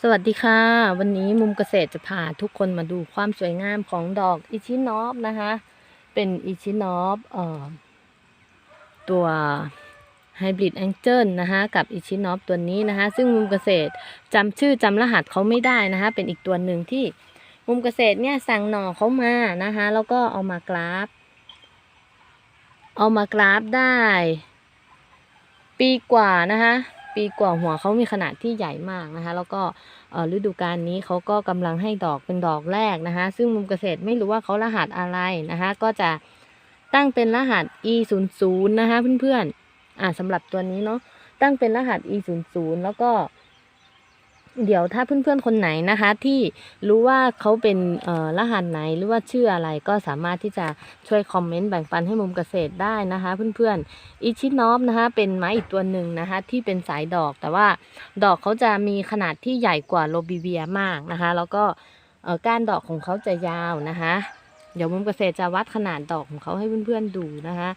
สวัสดีค่ะ วันนี้มุมเกษตรจะพาทุกคนมาดูความสวยงามของดอกอิชินอฟนะคะ เป็นอิชินอฟเอ่อตัวไฮบริดแองเจิลนะคะกับอิชินอฟตัวนี้นะคะ ซึ่งมุมเกษตรจำชื่อจำรหัสเขาไม่ได้นะคะ เป็นอีกตัวหนึ่งที่มุมเกษตรเนี่ยสั่งหน่อเขามานะคะ แล้วก็เอามากราฟ เอามากราฟได้ ปีกว่านะคะ ปีกว่าหัวเขามีขนาดที่ใหญ่มากนะคะ แล้วก็ฤดูกาลนี้เขาก็กำลังให้ดอกเป็นดอกแรกนะคะ ซึ่งมุมเกษตรไม่รู้ว่าเขารหัสอะไรนะคะ ก็จะตั้งเป็นรหัส e 0 0นะคะเพื่อนๆอ่าสำหรับตัวนี้เนาะตั้งเป็นรหัส e 0 0แล้วก็ เดี๋ยวถ้าเพื่อนๆคนไหนนะคะ ที่รู้ว่าเขาเป็นรหัสไหนหรือว่าชื่ออะไรก็สามารถที่จะช่วยคอมเมนต์แบ่งปันให้มุมเกษตรได้นะคะ เพื่อนๆอิชินอฟนะคะเป็นไม้อีกตัวหนึ่งนะคะ ที่เป็นสายดอกแต่ว่าดอกเขาจะมีขนาดที่ใหญ่กว่าโรบิเวียมากนะคะ แล้วก็ก้านดอกของเขาจะยาวนะคะ เดี๋ยวมุมเกษตรจะวัดขนาดดอกของเขาให้เพื่อนๆดูนะคะ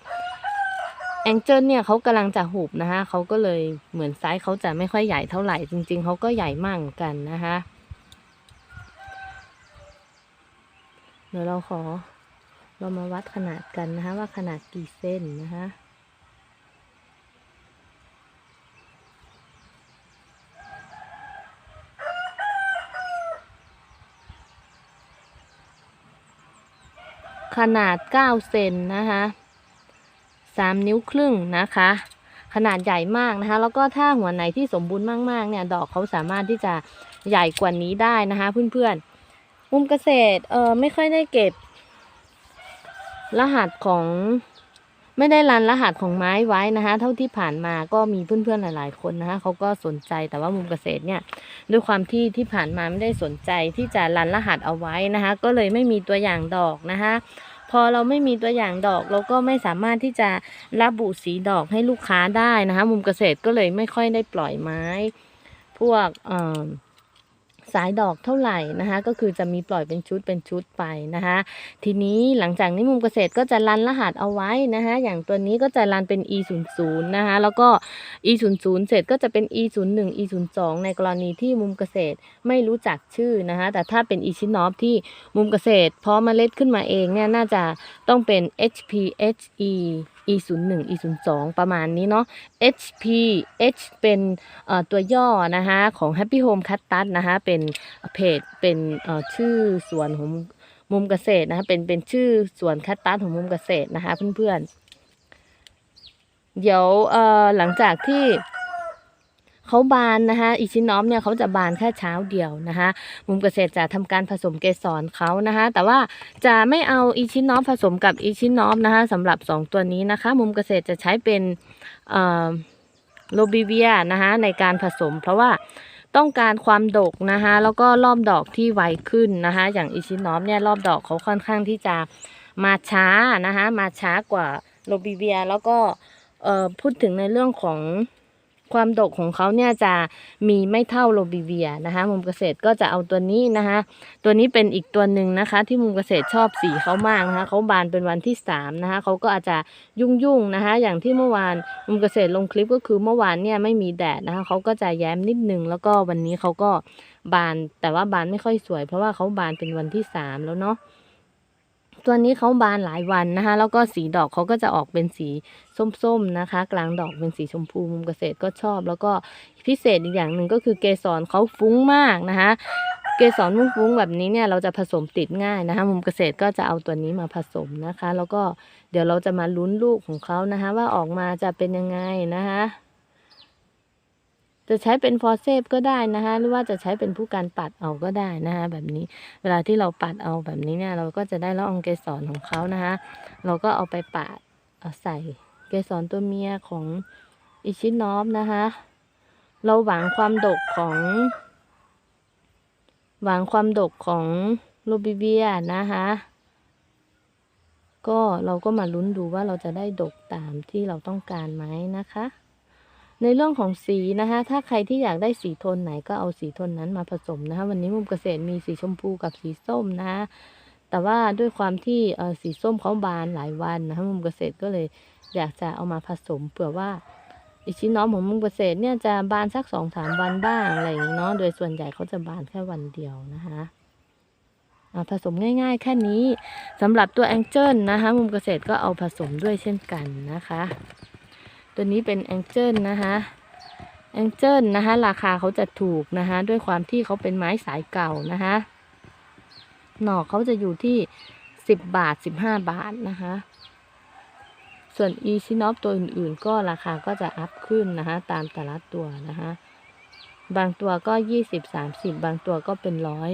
แองเจิลเนี่ยเขากำลังจะหุบนะคะเขาก็เลยเหมือนไซส์เขาจะไม่ค่อยใหญ่เท่าไหร่ จริง ๆเขาก็ใหญ่มากกันนะคะเดี๋ยวเราขอ เรามาวัดขนาดกันนะคะว่าขนาดกี่เส้นนะคะขนาด 9 เซนนะคะ 3 นิ้วครึ่งนะคะ ขนาดใหญ่มากนะคะ แล้วก็ถ้าหัวไหนที่สมบูรณ์มากๆเนี่ยดอกเขาสามารถที่จะใหญ่กว่านี้ได้นะคะ เพื่อนๆ มุมเกษตรเออไม่ค่อยได้เก็บ รหัสของไม่ได้รันรหัสของไม้ไว้นะคะ เท่าที่ผ่านมาก็มีเพื่อนๆหลาย ๆ คนนะคะเขาก็สนใจแต่ว่ามุมเกษตรเนี่ย ด้วยความที่ที่ผ่านมาไม่ได้สนใจที่จะรันรหัสเอาไว้นะคะ ก็เลยไม่มีตัวอย่างดอกนะคะ พอเราไม่มีตัวอย่างดอกเราก็ไม่สามารถที่จะระบุสีดอกให้ลูกค้าได้นะคะ มุมเกษตรก็เลยไม่ค่อยได้ปล่อยไม้ พวกเอ่อ สายดอกเท่าไหร่นะคะ ก็คือจะมีปล่อยเป็นชุดเป็นชุดไปนะคะ ทีนี้หลังจากนี้มุมเกษตรก็จะรันรหัสเอาไว้นะคะ อย่างตัวนี้ก็จะรันเป็น e 0 0นะคะ แล้วก็ e 0 0เสร็จก็จะเป็น e 0 1 e 0 2ในกรณีที่มุมเกษตรไม่รู้จักชื่อนะคะ แต่ถ้าเป็น e ชินอฟที่มุมเกษตรเพาะเมล็ดขึ้นมาเองเนี่ยน่าจะต้องเป็น hph e 0 2 ประมาณนี้เนาะ HP H เป็นตัวย่อนะคะของ Happy Home c u t t u นะคะเป็นเพจเป็นชื่อสวนของมุมเกษตรนะคะเป็นเป็นชื่อสวนคัตตัสของมุมเกษตรนะคะเพื่อนๆ เดี๋ยวหลังจากที่ เขาบานนะคะอิชินอฟเนี่ยเขาจะบานแค่เช้าเดียวนะคะมุมเกษตรจะทำการผสมเกสรเขานะคะ แต่ว่าจะไม่เอาอิชินอฟผสมกับอิชินอฟนะคะสำหรับ 2 ตัวนี้นะคะ มุมเกษตรจะใช้เป็นโลบิเวียนะคะในการผสม เพราะว่าต้องการความดกนะคะแล้วก็รอบดอกที่ไวขึ้นนะคะ อย่างอิชินอฟเนี่ยรอบดอกเขาค่อนข้างที่จะมาช้านะคะมาช้ากว่าโลบิเวียแล้วก็พูดถึงในเรื่องของ ความดกของเขาเนี่ยจะมีไม่เท่าโลบิเวียนะคะ มุมเกษตรก็จะเอาตัวนี้นะคะ ตัวนี้เป็นอีกตัวหนึ่งนะคะ ที่มุมเกษตรชอบสีเขามากนะคะเขาบานเป็นวันที่สามนะคะเขาก็อาจจะยุ่งๆนะคะ อย่างที่เมื่อวานมุมเกษตรลงคลิปก็คือเมื่อวานเนี่ยไม่มีแดดนะคะเขาก็จะแย้มนิดนึงแล้วก็วันนี้เขาก็บานแต่ว่าบานไม่ค่อยสวย เพราะว่าเขาบานเป็นวันที่สามแล้วเนาะ ตัวนี้เขาบานหลายวันนะคะ แล้วก็สีดอกเขาก็จะออกเป็นสีส้มๆนะคะ กลางดอกเป็นสีชมพูมุมเกษตรก็ชอบ แล้วก็พิเศษอีกอย่างหนึ่งก็คือเกสรเขาฟุ้งมากนะคะ เกสรฟุ้งๆแบบนี้เนี่ยเราจะผสมติดง่ายนะคะ มุมเกษตรก็จะเอาตัวนี้มาผสมนะคะ แล้วก็เดี๋ยวเราจะมาลุ้นลูกของเขานะคะ ว่าออกมาจะเป็นยังไงนะคะ จะใช้เป็นฟอร์เซฟก็ได้นะคะหรือว่าจะใช้เป็นผู้การปัดเอาก็ได้นะคะแบบนี้เวลาที่เราปัดเอาแบบนี้เนี่ยเราก็จะได้ละอองเกสรของเขานะคะเราก็เอาไปปาดเอาใส่เกสรตัวเมียของอิชินอฟนะคะเราหวังความดกของ หวังความดกของโรบิเวียนะคะก็เราก็มาลุ้นดูว่าเราจะได้ดกตามที่เราต้องการไหมนะคะ ในเรื่องของสีนะคะ ถ้าใครที่อยากได้สีโทนไหนก็เอาสีโทนนั้นมาผสมนะคะ วันนี้มุมเกษตรมีสีชมพูกับสีส้มนะคะแต่ว่าด้วยความที่เออสีส้มเขาบานหลายวันนะคะมุมเกษตรก็เลยอยากจะเอามาผสมเผื่อว่าอิชิโนะของมุมเกษตรเนี่ยจะบานสักสองสามวันบ้างอะไรอย่างนี้เนาะโดยส่วนใหญ่เขาจะบานแค่วันเดียวนะคะอ่าผสมง่ายๆ แค่นี้สำหรับตัวแองเจิลนะคะ มุมเกษตรก็เอาผสมด้วยเช่นกันนะคะ ตัวนี้เป็นแองเจิลนะคะแองเจิลนะคะราคาเขาจะถูกนะคะด้วยความที่เขาเป็นไม้สายเก่านะคะหน่อเขาจะอยู่ที่สิบบาทสิบห้าบาทนะคะส่วนอีชินอฟตัวอื่นๆ ก็ราคาก็จะอัพขึ้นนะคะตามแต่ละตัวนะคะบางตัวก็ยี่สิบสามสิบบางตัวก็เป็นร้อย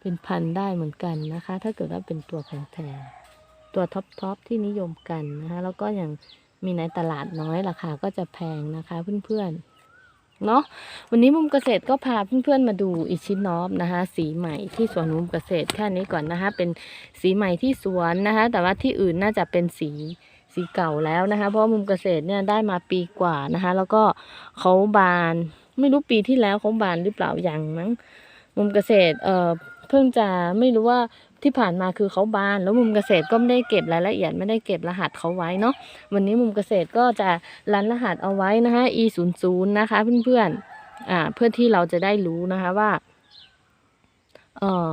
เป็นพันได้เหมือนกันนะคะ ถ้าเกิดว่าเป็นตัวแพงๆตัวท็อปๆที่นิยมกันนะคะแล้วก็อย่าง มีในตลาดน้อยราคาก็จะแพงนะคะเพื่อนๆเนาะวันนี้มุมเกษตรก็พาเพื่อนๆมาดูอิชินอฟนะคะ สีใหม่ที่สวนมุมเกษตรแค่นี้ก่อนนะคะ เป็นสีใหม่ที่สวนนะคะ แต่ว่าที่อื่นน่าจะเป็นสีสีเก่าแล้วนะคะ เพราะมุมเกษตรเนี่ยได้มาปีกว่านะคะ แล้วก็เขาบานไม่รู้ปีที่แล้วเขาบานหรือเปล่ายังมั้งมุมเกษตรเอ่อเพิ่งจะไม่รู้ว่า ที่ผ่านมาคือเขาบาน แล้วมุมเกษตรก็ไม่ได้เก็บรายละเอียดไม่ได้เก็บรหัสเขาไว้เนาะวันนี้มุมเกษตรก็จะรันรหัสเอาไว้นะคะ e 0 0นะคะ เพื่อนๆอ่าเพื่อที่เราจะได้รู้นะคะว่าเออ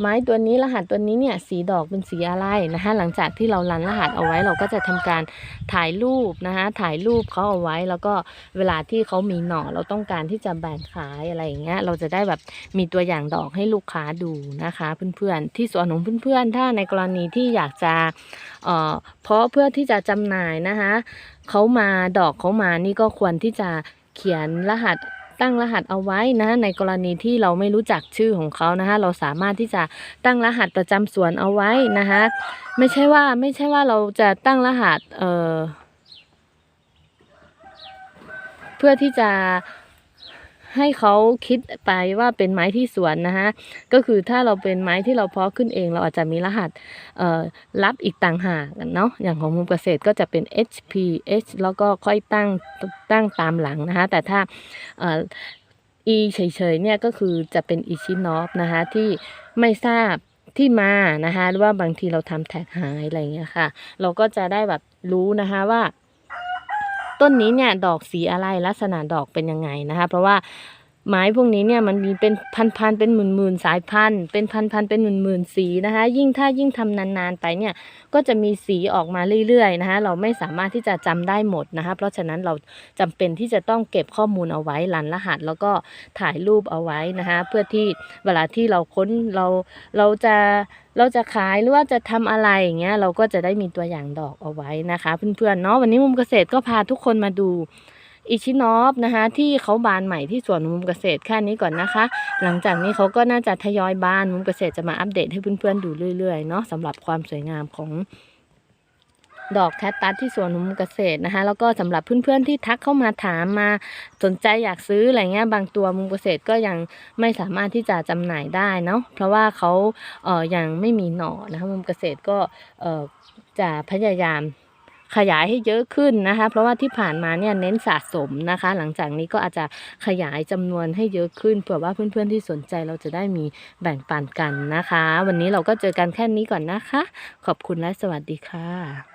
ไม้ตัวนี้รหัสตัวนี้เนี่ยสีดอกเป็นสีอะไรนะคะหลังจากที่เรารันรหัสเอาไว้เราก็จะทำการถ่ายรูปนะคะถ่ายรูปเขาเอาไว้แล้วก็เวลาที่เขามีหน่อเราต้องการที่จะแบ่งขายอะไรอย่างเงี้ยเราจะได้แบบมีตัวอย่างดอกให้ลูกค้าดูนะคะ เพื่อนๆที่สวนของเพื่อนๆ ถ้าในกรณีที่อยากจะเอ่อเพราะเพื่อที่จะจำหน่ายนะคะเขามาดอกเขามานี่ก็ควรที่จะเขียนรหัส ตั้งรหัสเอาไว้นะ ในกรณีที่เราไม่รู้จักชื่อของเขานะคะเราสามารถที่จะตั้งรหัสประจำสวนเอาไว้นะคะไม่ใช่ว่าไม่ใช่ว่าเราจะตั้งรหัสเอ่อเพื่อที่จะ ให้เขาคิดไปว่าเป็นไม้ที่สวนนะคะก็คือถ้าเราเป็นไม้ที่เราเพาะขึ้นเอง เราอาจจะมีรหัสเอ่อรับอีกต่างหากเนาะอย่างของมุมเกษตรก็จะเป็น HP H แล้วก็ค่อยตั้งตั้งตามหลังนะคะแต่ถ้าเอ่อ e เฉยๆเนี่ยก็คือจะเป็นอิชินอฟนะคะที่ไม่ทราบที่มานะคะหรือว่าบางทีเราทำแท็กหายอะไรอย่างเงี้ยค่ะ เราก็จะได้แบบรู้นะคะว่า ต้นนี้เนี่ยดอกสีอะไรลักษณะดอกเป็นยังไงนะคะ เพราะว่า ไม้พวกนี้เนี่ยมันมีเป็นพันๆเป็นหมื่นๆสายพันธุ์เป็นพันๆเป็นหมื่นๆสีนะคะ ยิ่งถ้ายิ่งทำนานๆไปเนี่ยก็จะมีสีออกมาเรื่อยๆนะคะ เราไม่สามารถที่จะจำได้หมดนะคะ เพราะฉะนั้นเราจำเป็นที่จะต้องเก็บข้อมูลเอาไว้รันรหัส แล้วก็ถ่ายรูปเอาไว้นะคะ เพื่อที่เวลาที่เราค้นเราเราจะเราจะขายหรือว่าจะทำอะไรอย่างเงี้ยเราก็จะได้มีตัวอย่างดอกเอาไว้นะคะ เพื่อนๆเนาะวันนี้มุมเกษตรก็พาทุกคนมาดู อิชินอฟนะคะที่เขาบานใหม่ที่สวนมุมเกษตรแค่นี้ก่อนนะคะ หลังจากนี้เขาก็น่าจะทยอยบานมุมเกษตรจะมาอัปเดตให้เพื่อนๆดูเรื่อยๆเนาะสำหรับความสวยงามของดอกแคตตัสที่สวนมุมเกษตรนะคะ แล้วก็สำหรับเพื่อนๆที่ทักเข้ามาถามมาสนใจอยากซื้ออะไรเงี้ยบางตัวมุมเกษตรก็ยังไม่สามารถที่จะจำหน่ายได้เนาะเพราะว่าเขาเอ่อยังไม่มีหน่อนะคะมุมเกษตรก็เอ่อจะพยายาม ขยายให้เยอะขึ้นนะคะ เพราะว่าที่ผ่านมาเนี่ยเน้นสะสมนะคะ หลังจากนี้ก็อาจจะขยายจำนวนให้เยอะขึ้นเผื่อว่าเพื่อนๆที่สนใจเราจะได้มีแบ่งปันกันนะคะ วันนี้เราก็เจอกันแค่นี้ก่อนนะคะ ขอบคุณและสวัสดีค่ะ